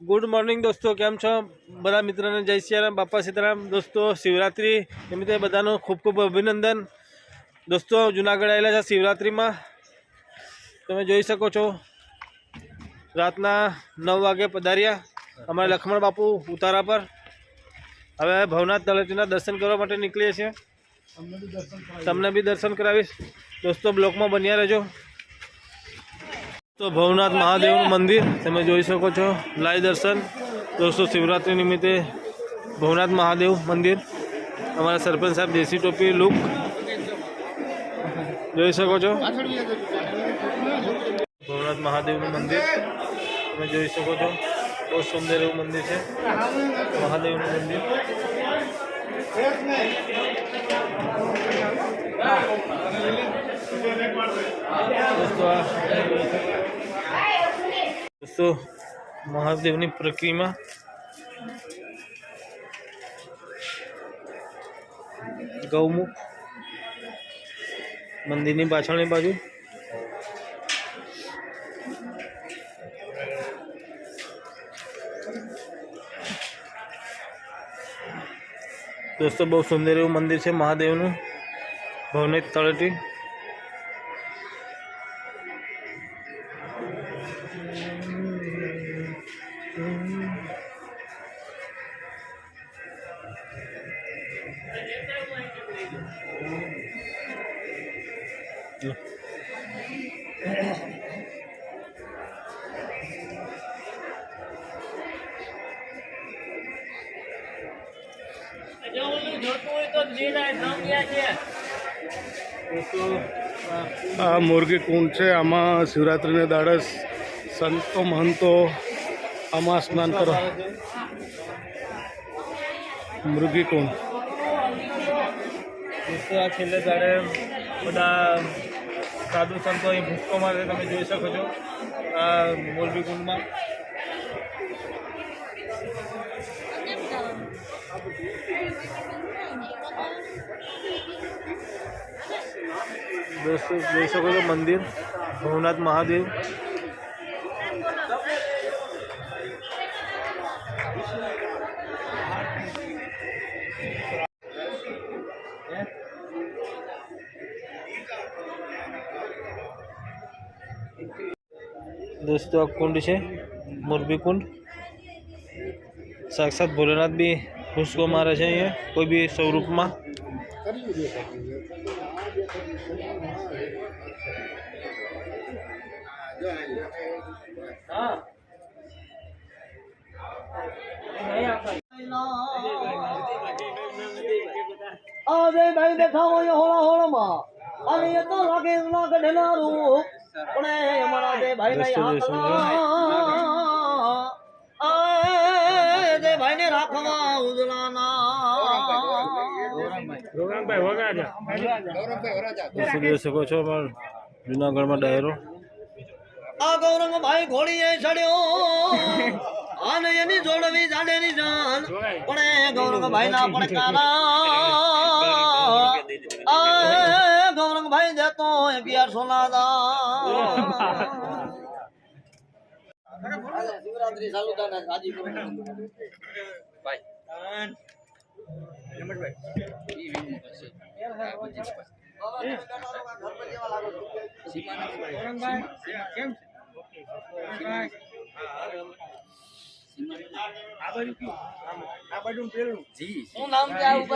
Good morning દોસ્તો, કેમ છો? બધા મિત્રોને જય સિયારામ, બાપા સીતારામ. દોસ્તો, શિવરાત્રિ નિમિત્તે બધાનું ખૂબ ખૂબ અભિનંદન. દોસ્તો, જુનાગઢ આવેલા છે શિવરાત્રિમાં. તમે જોઈ શકો છો, રાતના નવ વાગે પધાર્યા અમારે લખમણ બાપુ ઉતારા પર. હવે ભવનાથ તળેટીના દર્શન કરવા માટે નીકળીએ છીએ. તમને બી દર્શન કરાવીશ. દોસ્તો, બ્લોકમાં બન્યા રહેજો. તો ભવનાથ મહાદેવનું મંદિર તમે જોઈ શકો છો લાઈવ દર્શન દોસ્તો શિવરાત્રિ નિમિત્તે ભવનાથ મહાદેવ મંદિર અમારા સરપંચ સાહેબ દેશી ટોપી લુક જોઈ શકો છો ભવનાથ મહાદેવનું મંદિર તમે જોઈ શકો છો બહુ સુંદર એવું મંદિર છે મહાદેવનું મંદિર દોસ્તો આ દોસ્તો મહાદેવની પ્રક્રિયા ગૌમુખ મંદિરની પાછળની બાજુ દોસ્તો બહુ સુંદર એવું મંદિર છે મહાદેવનું ભવનેશ તળેટી આ મુરગી કુંડ છે. આમાં શિવરાત્રિને દાડે સંતો મહંતો આમાં સ્નાન કરવા મૃગી કુંડ દોસ્તો આ છેલ્લે ત્યારે બધા સાધુ સંતો અહીં ભૂક્કો મારે તમે જોઈ શકો છો આ મોરબી કુંડમાં દોસ્તો જોઈ શકો છો મંદિર ભવનાથ મહાદેવ. દોસ્તો આ કુંડ છે મોરબી કુંડ સાક્ષાત ભોલેનાથ બી ભૂસકો મારે છે અહીંયા કોઈ બી સ્વરૂપમાં આવે ભાઈ દેખાવો એ હોળા હોળમાં અને એ તો લાગે ના ગઢના રૂપ પણ એ અમારા જે ભાઈ ને રાખવા દોસ્તો જોઈ શકો છો અમારા જુનાગઢમાં ડાયરો. આ ગૌરંગ ભાઈ ઘોડીએ ચડ્યો. અને એની જોડવી જાડેની જાન. પણ એ ગૌરંગ ભાઈ ના પડકારા આ ભાઈ દેતો અગિયાર સોના શિવરાત્રી ચાલુ થાય રાજી શું નામ છે આ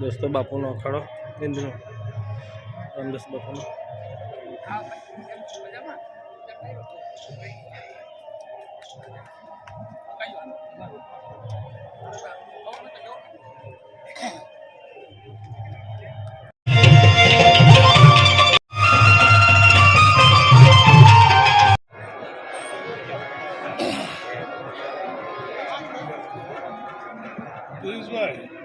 દોસ્તો બાપુનો અખાડો. ઇન્દ્રનો રામદાસ બાપુનો. Please wait.